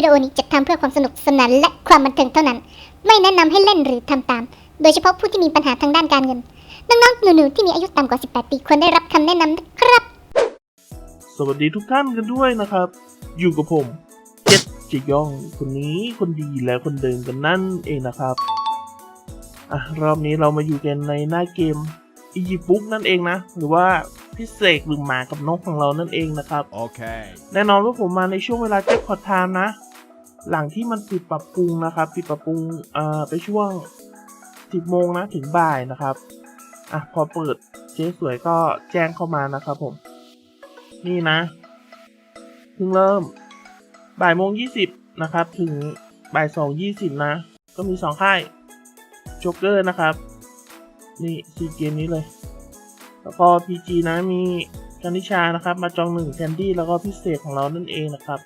วิดีโอนี้จัดทำเพื่อความสนุกสนานและความบันเทิงเท่านั้น ไม่แนะนำให้เล่นหรือทำตาม โดยเฉพาะผู้ที่มีปัญหาทางด้านการเงิน น้องๆ หนูๆ ที่มีอายุต่ำกว่า 18 ปีควรได้รับคำแนะนำนะครับ สวัสดีทุกท่านกันด้วยนะครับ อยู่กับผมเจ็ดจิย่อง คนนี้คนดีและคนเดิมกันนั่นเองนะครับ อะ รอบนี้เรามาอยู่กันในหน้าเกมอียิปบุ๊กนั่นเองนะ หรือว่าพิเศษหรือหมากับนกของเรานั่นเองนะครับ Okay. แน่นอนว่าผมมาในช่วงเวลาแจ็คพอตไทม์นะ หลังที่มันปิดปรับปรุงนะครับ ปิดปรับปรุงเอ่อไปช่วง 10 โมงนะถึงบ่ายนะครับอะพอเปิดเจ๊สวยก็แจ้งเข้ามานะครับผม นี่นะเพิ่งเริ่มบ่ายโมงยี่สิบนะครับ ถึงบ่ายสองยี่สิบนะ ก็มีสองค่ายโจ๊กเกอร์นะครับ นี่ซีเกมนี้เลย แล้วก็ PG นะมีกันิชานะครับ มาจองหนึ่งแคนดี้แล้วก็พิเศษของเรานั่นเองนะครับ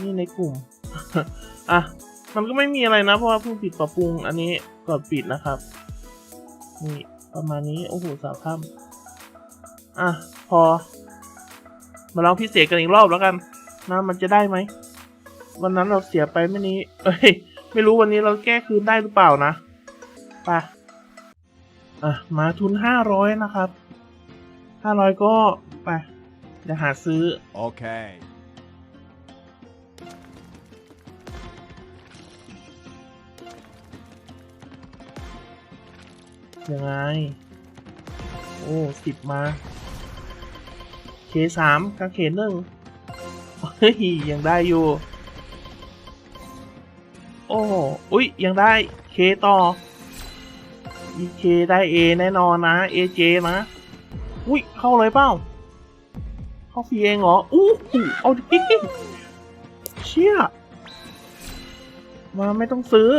นี่ในกลุ่ม อะ มันก็ไม่มีอะไรนะ เพราะว่าเพิ่งปิดปรับปรุงอันนี้ก่อนปิดนะครับ นี่ประมาณนี้ โอ้โหสามค่ำอะ พอ มาลองพิเศษกันอีกรอบแล้วกัน นะมันจะได้ไหม วันนั้นเราเสียไปไม่นี้ เอ้ย ไม่รู้วันนี้เราแก้คืนได้หรือเปล่านะไปอะ มาทุนห้าร้อยนะครับห้าร้อยก็ ไปเดี๋ยวหาซื้อ Okay. ยังไง โอ้สิบมาเคสามกางเขนหนึ่งเฮ้ย ยังได้อยู่ โอ้อุ้ยยังได้เคต่อมีเคได้เอแน่นอนนะเอเจนะ อุ้ยเข้าเลยเปล่า เข้าฟรีเองเหรอ อู้หูเอาดิเชี่ยมาไม่ต้องซื้อ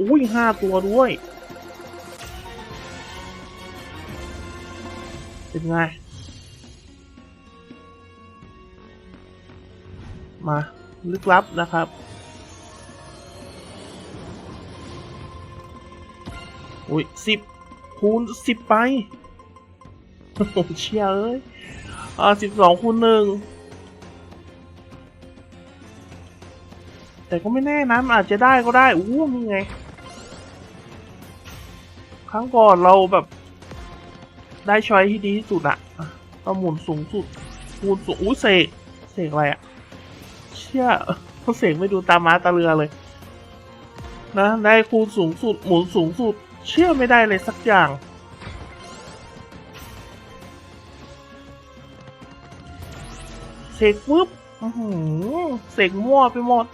อุ้ยห้าตัวด้วย เป็นไง มาลึกลับนะครับ อุ้ยสิบคูณสิบไปโอ้เชียเอ้ย อ่าสิบสองคูณหนึ่งแต่ก็ไม่แน่นะมันอาจจะได้ก็ได้ อู้นี่ไง ครั้งก่อนเราแบบ ได้ช้อยที่ดีที่สุดอะอะเราหมุนสูงสุดคูณสูงอู้เสกเสกอะไรอะเชี่ยเขาเสกไม่ดูตามม้าตาเรือเลย นะ ได้คูณสูงสุด หมุนสูงสุด เชื่อไม่ได้เลยสักอย่าง เสกปุ๊บอื้อหือเสกมั่วไปหมด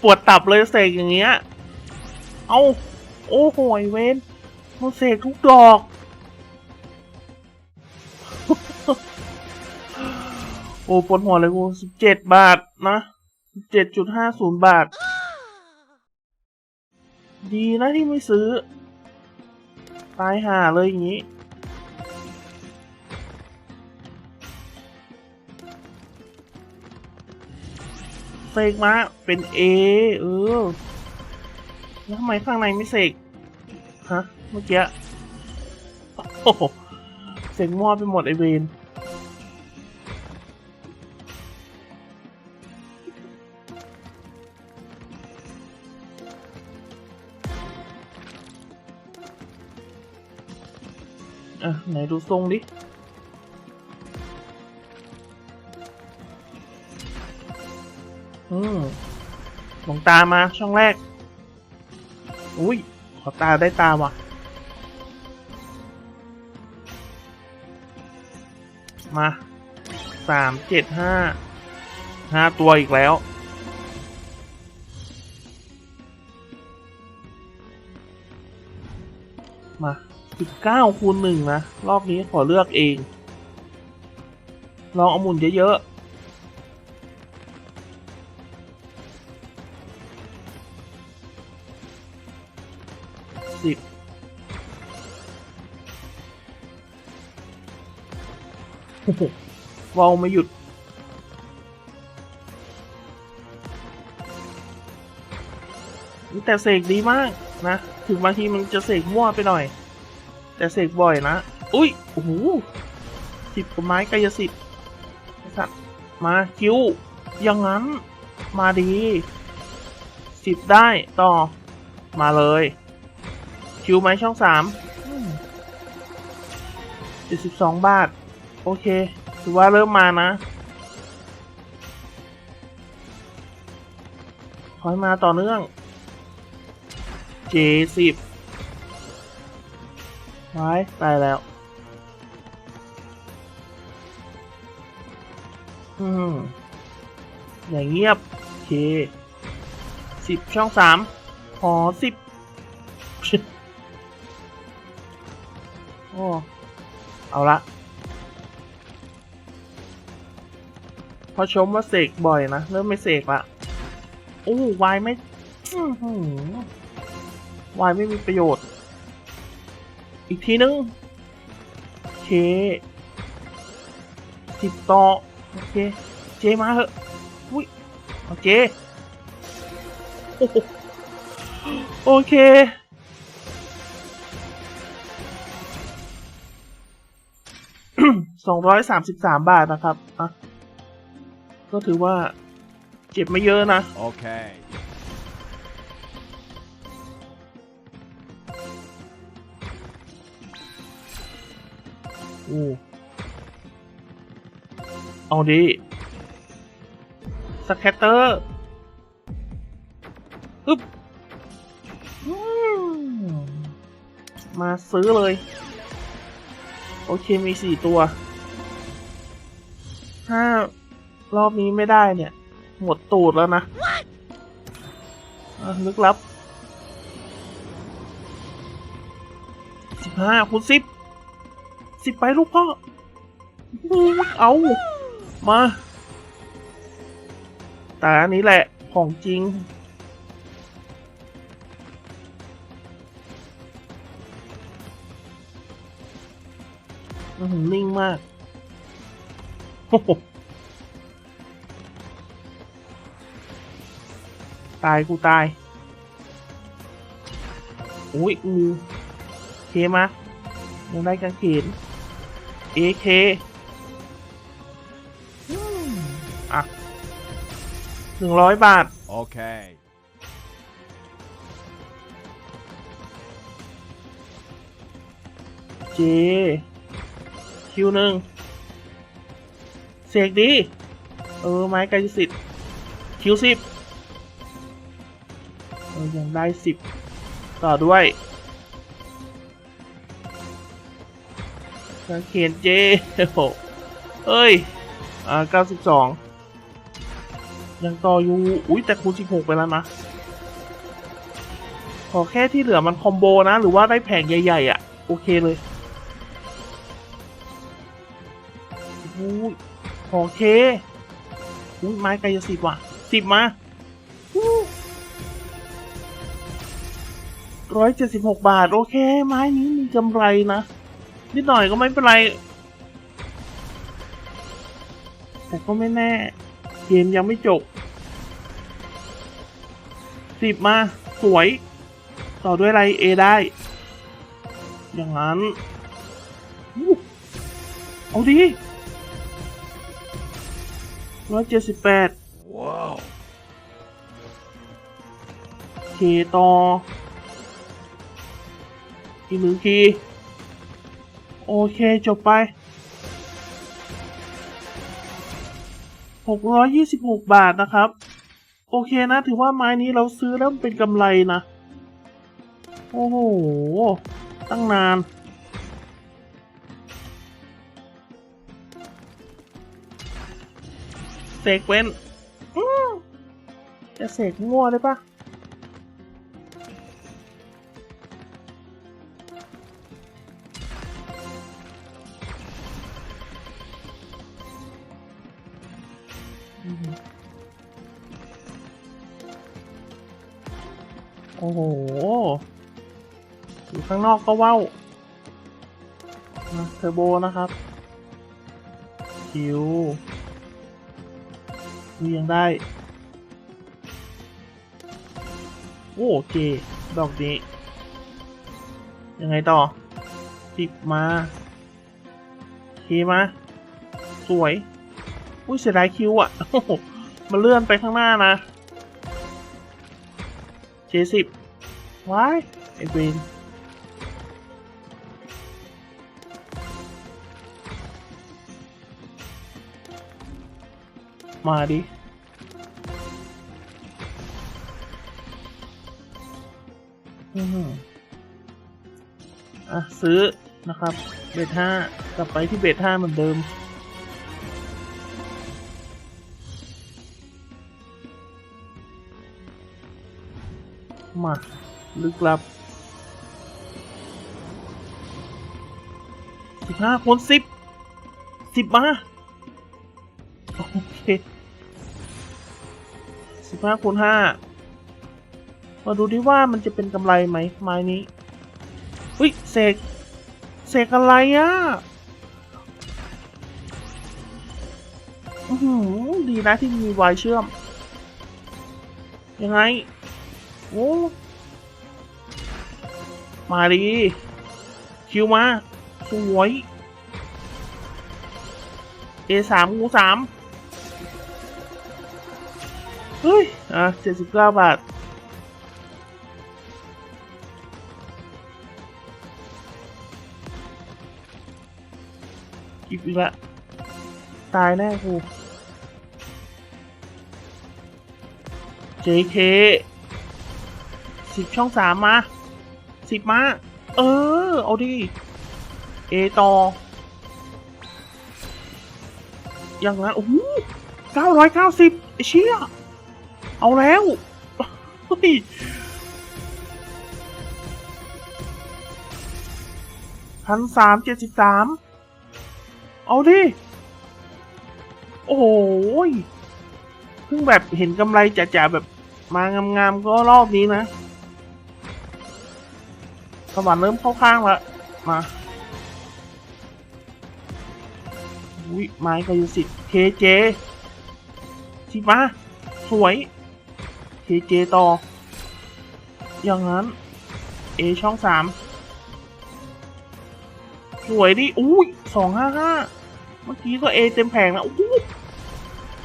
ปวดตับเลยเสกอย่างเงี้ย เอาโอ้โหไอเวนมันเสกทุกดอก โอ้ปวดหัวเลยกูสิบเจ็ดบาทนะสิบเจ็ดจุดห้าศูนย์บาท ดีนะที่ไม่ซื้อ ตายห่าเลยอย่างนี้ เสกมาเป็น A เออแล้วทำไมข้างในไม่เสกฮะเมื่อกี้โอ้เสกมอดไปหมดไอเวนอะไหนดูทรงดิ อืมหลงตามาช่องแรก อุ้ย ขอตาได้ตาว่ะ มาสามเจ็ดห้าห้าตัวอีกแล้ว มาสิบเก้าคูณหนึ่งนะ รอบนี้ขอเลือกเอง ลองเอาหมุนเยอะๆ สิบโอ้โหเวาวไม่หยุด แต่เสกดีมากนะ ถึงบางทีมันจะเสกมั่วไปหน่อย แต่เสกบ่อยนะ อุ้ย โอ้โหสิบกว่าไม้กายสิทธิ์สัตว์มาคิวอย่างนั้น มาดีสิบได้ต่อ มาเลย คิวไหมช่องสามเจ็ดสิบสองบาท โอเค ถือว่าเริ่มมานะขอให้มาต่อเนื่องเจสิบไว้ตายแล้ว อืม อย่างเงียบโอเคสิบช่องสามหอสิบ โอ้เอาละพอชมว่าเสกบ่อยนะ เริ่มไม่เสกละโอ้วายไม่วายไม่มีประโยชน์ อีกทีนึงเคสิบต่อโอเค เจมาเหอะอุ้ยโอเคโอเค สองร้อยสามสิบสามบาทนะครับอะก็ถือว่าเจ็บไม่เยอะนะ Okay. อู้เอาดิสแคตเตอร์อึ๊บอืมมาซื้อเลย โอเคมีสี่ตัว ถ้ารอบนี้ไม่ได้เนี่ย หมดตูดแล้วนะอะลึกลับสิบห้าคูณสิบสิบไปลูกพ่ออู้เอามา แต่อันนี้แหละของจริง นิ่งมากโอ้โหตายกูตาย อุ้ยงูเคมายังได้กางเขน AK อืมอะหนึ่งร้อยบาท Okay. เจ คิวหนึ่งเสกดี เออ ไม้กายสิทธิ์คิวสิบเออยังได้สิบต่อด้วยกางเขนเจโหเอ้ย อ่าเก้าสิบสองยังต่ออยู่ อุ้ยแต่คูณสิบหกไปแล้วนะ ขอแค่ที่เหลือมันคอมโบนะ หรือว่าได้แผงใหญ่ ๆอะ โอเคเลย โอเคอุ้ยไม้กายสิทธิ์ว่ะสิบมาร้อยเจ็ดสิบหกบาท โอเค ไม้นี้มีกำไรนะ นิดหน่อยก็ไม่เป็นไร แต่ก็ไม่แน่ เกมยังไม่จบสิบมา สวย ต่อด้วยอะไรเอได้ อย่างนั้น เอาดี ร้อยเจ็ดสิบแปด Whoa. เคต่ออีกหนึ่งที โอเค จบไปหกร้อยยี่สิบหกบาทนะครับ โอเคนะ ถือว่าไม้นี้เราซื้อแล้วเป็นกำไรนะ โอ้โห ตั้งนาน เสกเป็นอื้อจะเสกมั่วได้ปะอืมโอ้โห อยู่ข้างนอกก็ว่าวมาเทอร์โบนะครับ คิว นี่ยังได้ โอเค ดอกนี้ ยังไงต่อสิบมาเคมาสวย อุ้ยเสียดายคิวอะมันเลื่อนไปข้างหน้านะเจสิบว้ายไอเวน มาดิ อืมอะ ซื้อนะครับ เบทห้ากลับไปที่เบทห้าเหมือนเดิม มา ลึกลับสิบห้าคูณสิบสิบมา สิบห้าคูณห้ามาดูดิว่ามันจะเป็นกำไรไหมไม้นี้อุ้ยเสกเสกอะไรอะ่ะอือหือดีนะที่มีวายเชื่อม ยังไง โอ้ มาดี คิวมา สวย A สามงูสาม เฮ้ย อะเจ็ดสิบเก้าบาทอีกละ ตายแน่กู JK สิบช่องสามมาสิบมา เออ เอาดิ เอต่ออย่างนั้นโอ้โหเก้าร้อยเก้าสิบเชี่ย เอาแล้วพันสามเจ็ดสิบสาม เอาดิ โอ้โหยเพิ่งแบบเห็นกำไรจ๋าๆแบบมางามๆก็รอบนี้นะสวรรค์เริ่มเข้าข้างละมาวิไม้กายสิทธิ์เคเจชิมาสวย เคเจต่อ อย่างนั้น เอช่องสามสวยดิ อุ้ยสองห้าห้าเมื่อกี้ก็เอเต็มแผงนะอู้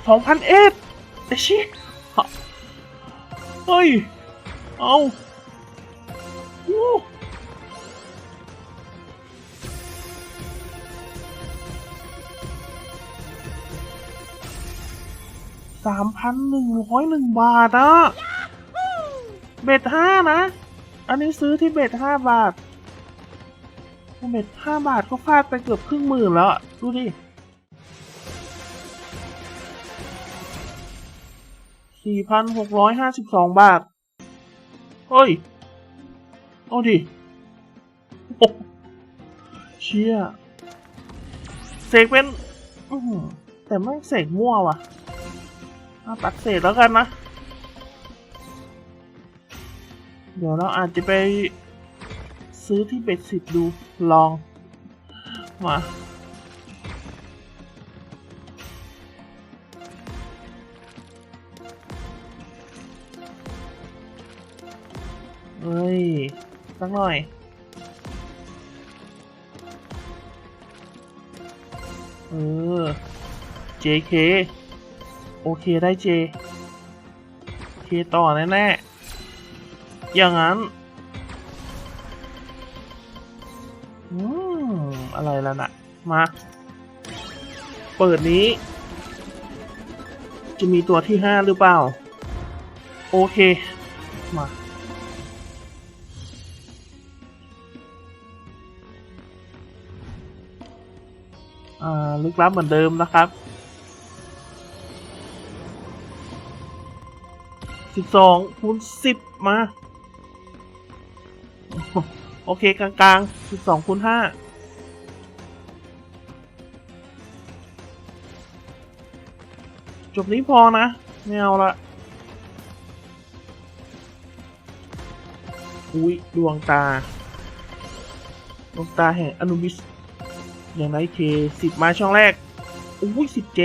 สองพันเอ็ดไอชิเฮ้ย เอาอู้ สามพันหนึ่งร้อยหนึ่งบาทอะเบ็ดห้านะ อันนี้ซื้อที่เบ็ดห้าบาทเม็ดห้าบาทก็ฟาดไปเกือบครึ่งหมื่นแล้ว ดูดิสี่พันหกร้อยห้าสิบสองบาท เฮ้ย เอาดิโอ้เชี่ย เสกเป็น แต่ไม่เสกมั่วว่ะ เอาตัดเศษแล้วกันนะ เดี๋ยวเราอาจจะไปซื้อที่เบ็ดสิบดูลอง มาเฮ้ยสักหน่อยเออ JK โอเคได้ J K ต่อแน่ๆ อย่างนั้น อืม อะไรแล้วนะมา เปิดนี้ จะมีตัวที่ห้าหรือเปล่า โอเค มาอ่าลึกลับเหมือนเดิมนะครับ สิบสองคูณสิบมา โอเคกลางๆสิบสองคูณห้าจบนี้พอนะ ไม่เอาละอุ้ยดวงตา ดวงตาแห่งอนุบิส อย่างไรเคสิบมาช่องแรก อุ้ยสิบเจ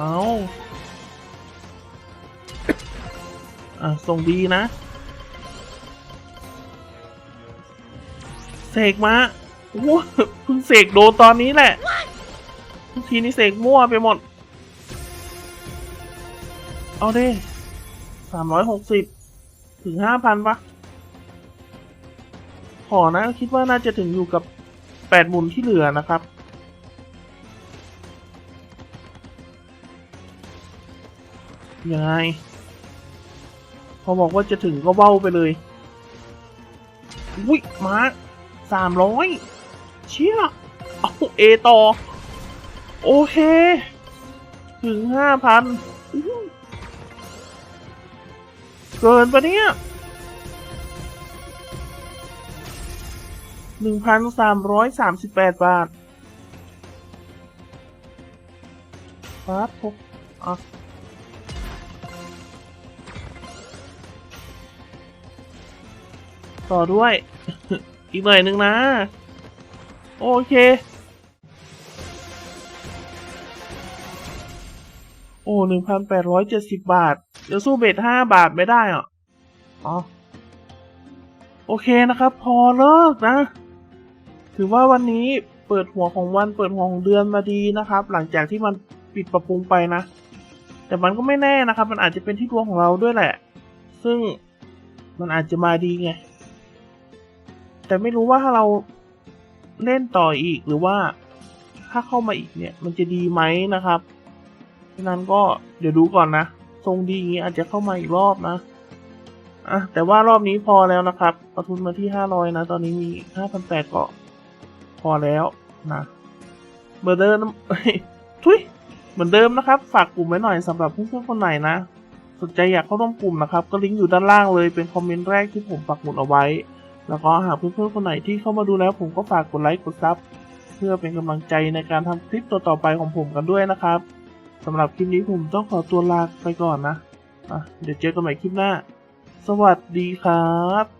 เอาอะส่งดีนะ เสกมาโอ้โหเพิ่งเสกโดนตอนนี้แหละทุกทีนี่เสกมั่วไปหมด เอาดิสามร้อยหกสิบถึงห้าพันปะขอนะคิดว่าน่าจะถึงอยู่กับแปดหมุนที่เหลือนะครับ ยังไง พอบอกว่าจะถึงก็เบ้าไปเลยอุ้ยมาสามร้อยเชี่ยเอาเอต่อ โอเค ถึงห้าพันเกินปะเนี่ยหนึ่งพันสามร้อยสามสิบแปดบาทฟาดพกอะ ต่อด้วย อีกหน่อยหนึ่งนะ โอเค โอ้หนึ่งพันแปดร้อยเจ็ดสิบบาท เดี๋ยวสู้เบ็ดห้าบาทไม่ได้อะอ๋อ โอเคนะครับ พอเลิกนะ ถือว่าวันนี้เปิดหัวของวันเปิดหัวของเดือนมาดีนะครับ หลังจากที่มันปิดปรับปรุงไปนะ แต่มันก็ไม่แน่นะครับ มันอาจจะเป็นที่ดวงของเราด้วยแหละ ซึ่งมันอาจจะมาดีไง แต่ไม่รู้ว่าถ้าเราเล่นต่ออีกหรือว่าถ้าเข้ามาอีกเนี่ย มันจะดีไหมนะครับฉะนั้นก็เดี๋ยวดูก่อนนะ ทรงดีอย่างนี้อาจจะเข้ามาอีกรอบนะอะแต่ว่ารอบนี้พอแล้วนะครับเอาทุนมาที่ห้าร้อยนะ ตอนนี้มีห้าพันแปดก็พอแล้วนะเหมือนเดิมทุยเหมือนเดิมนะครับ ฝากกลุ่มไว้หน่อยสำหรับเพื่อนๆคนไหนนะ สนใจอยากเข้าร่วมกลุ่มนะครับ ก็ลิงก์อยู่ด้านล่างเลยเป็นคอมเมนต์แรกที่ผมปักหมุดเอาไว้ แล้วก็หากเพื่อนๆคนไหนที่เข้ามาดูแล้วผมก็ฝากกดไลค์กดซับเพื่อเป็นกำลังใจในการทำคลิปต่อๆไปของผมกันด้วยนะครับสำหรับคลิปนี้ผมต้องขอตัวลาไปก่อนนะะเดี๋ยวเจอกันใหม่คลิปหน้า สวัสดีครับ